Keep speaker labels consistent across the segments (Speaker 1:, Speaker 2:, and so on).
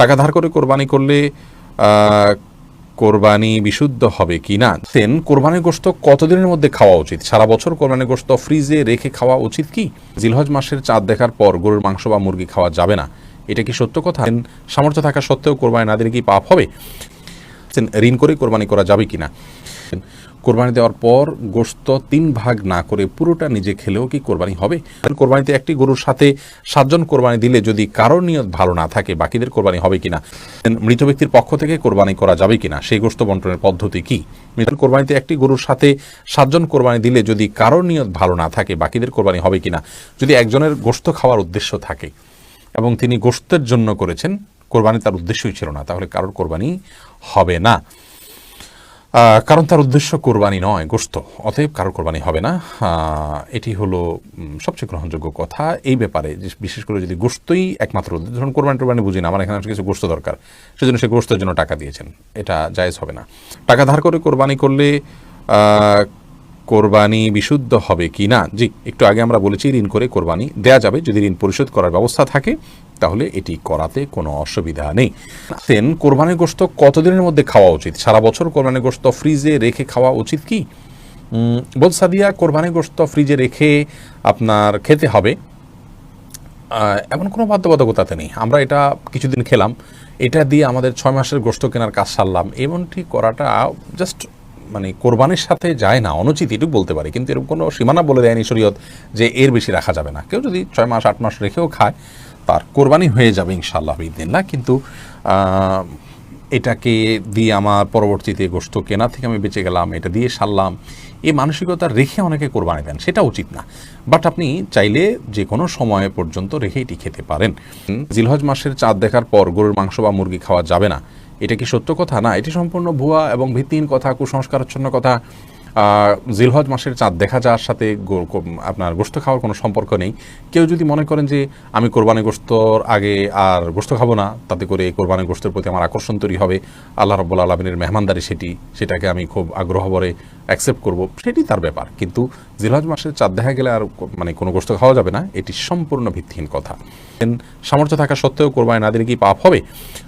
Speaker 1: টাকা ধার করে কোরবানি করলে কোরবানি বিশুদ্ধ হবে কি না? দেন, কোরবানির গোস্ত কতদিনের মধ্যে খাওয়া উচিত? সারা বছর কোরবানির গোস্ত ফ্রিজে রেখে খাওয়া উচিত কি? জিলহজ মাসের চাঁদ দেখার পর গরুর মাংস বা মুরগি খাওয়া যাবে না। এটা কি সত্য কথা? সামর্থ্য থাকা সত্ত্বেও কোরবানি না দিলে কি পাপ হবে? ঋণ করে কোরবানি করা যাবে কিনা কোরবানি দেওয়ার পর গোশত তিন ভাগ না করে পুরোটা নিজে খেলেও কি কোরবানি হবে? কোরবানিতে একটি গরুর সাথে সাতজন কোরবানি দিলে যদি কারোর নিয়ত ভালো না থাকে, বাকিদের কোরবানি হবে কিনা? মৃত ব্যক্তির পক্ষ থেকে কোরবানি করা যাবে কিনা? সেই গোস্ত বন্টনের পদ্ধতি কি? মৃত কোরবানিতে একটি গরুর সাথে সাতজন কোরবানি দিলে যদি কারোর নিয়ত ভালো না থাকে, বাকিদের কোরবানি হবে কিনা? যদি একজনের গোশত খাওয়ার উদ্দেশ্য থাকে এবং তিনি গোশতের জন্য করেছেন, কোরবানি তার উদ্দেশ্যই ছিল না, তাহলে কারোর কোরবানি হবে না। কারণ তার উদ্দেশ্য কোরবানি নয় গোস্ত অতএব কারোর কোরবানি হবে না। এটি হলো সবচেয়ে গ্রহণযোগ্য কথা। এই ব্যাপারে বিশেষ করে যদি গোস্তই একমাত্র ধরুন কোরবানি টোরবানি বুঝি না, আমার এখানে কিছু গোস্ত দরকার। সেজন্য সে গোস্তের জন্য টাকা দিয়েছেন। এটা জায়জ হবে না। টাকা ধার করে কোরবানি করলে কোরবানি বিশুদ্ধ হবে কি না? জি একটু আগে আমরা বলেছি ঋণ করে কোরবানি দেয়া যাবে। যদি ঋণ পরিশোধ করার ব্যবস্থা থাকে তাহলে এটি করাতে কোনো অসুবিধা নেই। দেন কোরবানির গোস্ত কতদিনের মধ্যে খাওয়া উচিত? সারা বছর কোরবানির গোস্ত ফ্রিজে রেখে খাওয়া উচিত কি? উম, বল সাদিয়া কোরবানির গোশত ফ্রিজে রেখে আপনার খেতে হবে। এমন কোনো বাধ্যবাধকতাতে নেই। আমরা এটা কিছুদিন খেলাম। এটা দিয়ে আমাদের ছয় মাসের গোস্ত কেনার কাজ সারলাম। এমনটি করাটা জাস্ট মানে কোরবানির সাথে যায় না, অনুচিত এটুকু বলতে পারি, কিন্তু এরকম কোনো সীমানা বলে দেয়নি শরীয়ত যে এর বেশি রাখা যাবে না। কেউ যদি ছয় মাস, আট মাস রেখেও খায়, তার কোরবানি হয়ে যাবে ইনশাআল্লাহ না, কিন্তু এটাকে দিয়ে আমার পরবর্তীতে গোশত কেনা থেকে আমি বেঁচে গেলাম, এটা দিয়ে সারলাম, এই মানসিকতা রেখে অনেকে কোরবানি দেন, সেটা উচিত না। বাট আপনি চাইলে যে কোনো সময় পর্যন্ত রেখে এটি খেতে পারেন। জিলহজ মাসের চাঁদ দেখার পর গরুর মাংস বা মুরগি খাওয়া যাবে না। এটা কি সত্য কথা? না, এটি সম্পূর্ণ ভুয়া এবং ভিত্তিহীন কথা, কুসংস্কারাচ্ছন্ন কথা। জিলহজ মাসের চাঁদ দেখা যাওয়ার সাথে আপনার গোস্ত খাওয়ার কোনো সম্পর্ক নেই। কেউ যদি মনে করেন যে আমি কোরবানি গোস্তর আগে আর গোস্ত খাব না, তাতে করে কোরবানি গোস্তের প্রতি আমার আকর্ষণ তৈরি হবে। আল্লাহ রব্বুল আলমিনের মেহমানদারি সেটি, সেটাকে আমি খুব আগ্রহ ভরে অ্যাকসেপ্ট করব, সেটি তার ব্যাপার। কিন্তু জিলহজ মাসের চাঁদ দেখা গেলে আর মানে কোনো গোস্ত খাওয়া যাবে না, এটি সম্পূর্ণ ভিত্তিহীন কথা। সামর্থ্য থাকা সত্ত্বেও কোরবানি না দিলে কি পাপ হবে?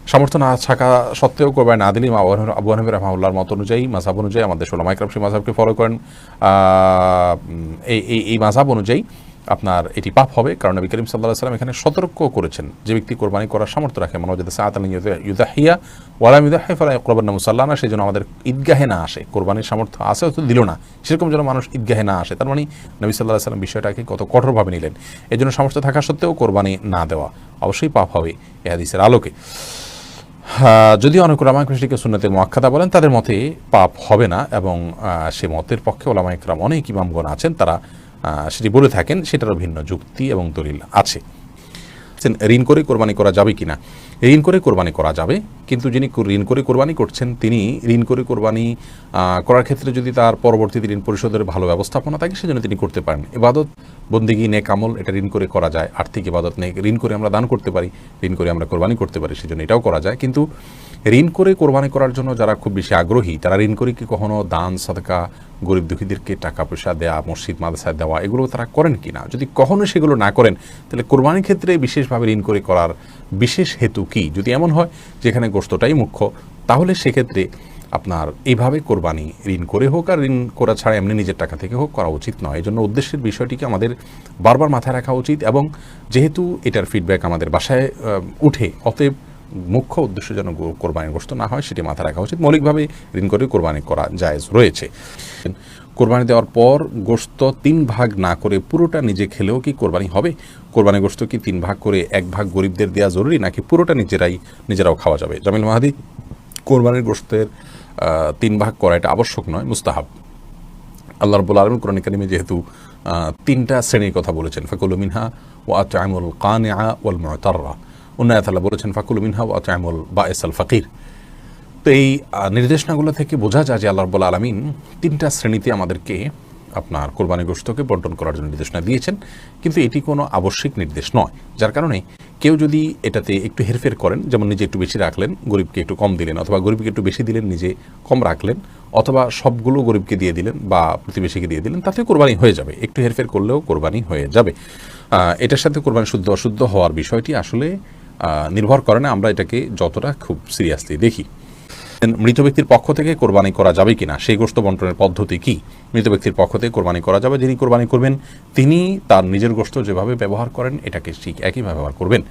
Speaker 1: সামর্থ্য না থাকা সত্ত্বেও কোরবানি না দিলে আবু হানিফা- রহমাউল্লার মত অনুযায়ী মাঝাব অনুযায়ী, আমাদের ষোলো সেই মাঝাবকে ফলো করেন। এই এই মাঝাব অনুযায়ী আপনার এটি পাপ হবে। কারণ নবী করিম সাল্লাহ সাল্লাম এখানে সতর্ক করেছেন যে ব্যক্তি কোরবানি করার সামর্থ্য রাখে। যাতে সাত আলী ইউদাহিয়া ওয়ালাম ইউদাহি ফালা কোরবান মুসাল্লানা সেই জন্য আমাদের ঈদগাহে না আসে। কোরবানির সামর্থ্য আছে হয়তো দিল না। সেরকম যেন মানুষ ঈদগাহে না আসে। তার মানে নবী সাল্লাহ সাল্লাম বিষয়টাকে কত কঠোরভাবে নিলেন। এই জন্য সামর্থ্য থাকা সত্ত্বেও কোরবানি না দেওয়া অবশ্যই পাপ হবে এ হাদিসের আলোকে। হ্যাঁ, যদিও অনেক ওলামা কৃষ্ণকে সুন্নতের মোয়াক্কাদা বলেন তাদের মতে পাপ হবে না এবং সে মতের পক্ষে ওলামা ইকরাম অনেক ইমামগণ আছেন। তারা সেটি বলে থাকেন, সেটারও ভিন্ন যুক্তি এবং দলিল আছে। ঋণ করে কোরবানি করা যাবে কিনা? ঋণ করে কোরবানি করা যাবে, কিন্তু যিনি ঋণ করে কোরবানি করছেন, তিনি ঋণ করে কোরবানি করার ক্ষেত্রে যদি তার পরবর্তীতে ঋণ পরিশোধের ভালো ব্যবস্থাপনা থাকে, সেজন্য তিনি করতে পারেন। এবাদত বন্দিগি, নেক আমল, এটা ঋণ করে করা যায়। আর্থিক ইবাদত নেই ঋণ করে আমরা দান করতে পারি, ঋণ করে আমরা কোরবানি করতে পারি, সেজন্য এটাও করা যায়। কিন্তু ঋণ করে কোরবানি করার জন্য যারা খুব বেশি আগ্রহী, তারা ঋণ করে কি কখনো দান, সাদকা, গরিব দুঃখীদেরকে টাকা পয়সা দেওয়া মসজিদ মাদ্রাসায় দেওয়া, এগুলো তারা করেন কি না? যদি কখনো সেগুলো না করেন, তাহলে কোরবানির ক্ষেত্রে বিশেষভাবে ঋণ করে করার বিশেষ হেতু কি? যদি এমন হয়, যেখানে গোস্তটাই মুখ্য, তাহলে সেক্ষেত্রে আপনার এইভাবে কোরবানি ঋণ করে হোক, আর ঋণ করা ছাড়া এমনি নিজের টাকা থেকে হোক করা উচিত নয়। এই জন্য উদ্দেশ্যের বিষয়টিকে আমাদের বারবার মাথায় রাখা উচিত এবং যেহেতু এটার ফিডব্যাক আমাদের বাসায় উঠে, অতএব মুখ্য উদ্দেশ্য যেন গো- কোরবানির গোস্ত না হয়, সেটি মাথায় রাখা উচিত। মৌলিকভাবে ঋণ করে কোরবানি করা জায়েজ রয়েছে। কোরবানি দেওয়ার পর গোস্ত তিন ভাগ না করে পুরোটা নিজে খেলেও কি কোরবানি হবে? কোরবানি গোস্ত কি তিন ভাগ করে এক ভাগ গরিবদের দেওয়া জরুরি, নাকি পুরোটা নিজেরাই, নিজেরাও খাওয়া যাবে? জামিল মাহাদি, কোরবানির গোস্তের তিন ভাগ করা এটা আবশ্যক নয়, মুস্তাহাব। আল্লাহ রবুল আলম কোরআন কারিমে যেহেতু তিনটা শ্রেণির কথা বলেছেন। ফাকুল মিনহা ও আতামুল কানিয়া ওয়াল মতাররা। আল্লাহ বলেছেন, ফাকুল মিনহা ও আতামুল বা এসাল ফকির। তো এই নির্দেশনাগুলো থেকে বোঝা যায় যে আল্লাহ রবুল আলমিন তিনটা শ্রেণীতে আমাদেরকে আপনার কোরবানি গোস্তকে বন্টন করার জন্য নির্দেশনা দিয়েছেন, কিন্তু এটি কোনো আবশ্যিক নির্দেশ নয়। যার কারণে কেউ যদি এটাতে একটু হেরফের করেন, যেমন নিজে একটু বেশি রাখলেন, গরিবকে একটু কম দিলেন, অথবা গরিবকে একটু বেশি দিলেন, নিজে কম রাখলেন, অথবা সবগুলো গরিবকে দিয়ে দিলেন বা প্রতিবেশীকে দিয়ে দিলেন, তাতে কোরবানি হয়ে যাবে। একটু হেরফের করলেও কোরবানি হয়ে যাবে। এটার সাথে কোরবানি শুদ্ধ অশুদ্ধ হওয়ার বিষয়টি আসলে নির্ভর করে না, আমরা এটাকে যতটা খুব সিরিয়াসলি দেখি। মৃত ব্যক্তির পক্ষ থেকে কোরবানি করা যাবে কিনা, সেই গোষ্ঠ বন্টনের পদ্ধতি কি? মৃত ব্যক্তির পক্ষ থেকে কোরবানি করা যাবে, যিনি কোরবানি করবেন, তিনি তার নিজের গোষ্ঠ যেভাবে ব্যবহার করেন, এটাকে ঠিক একইভাবে ব্যবহার করবেন।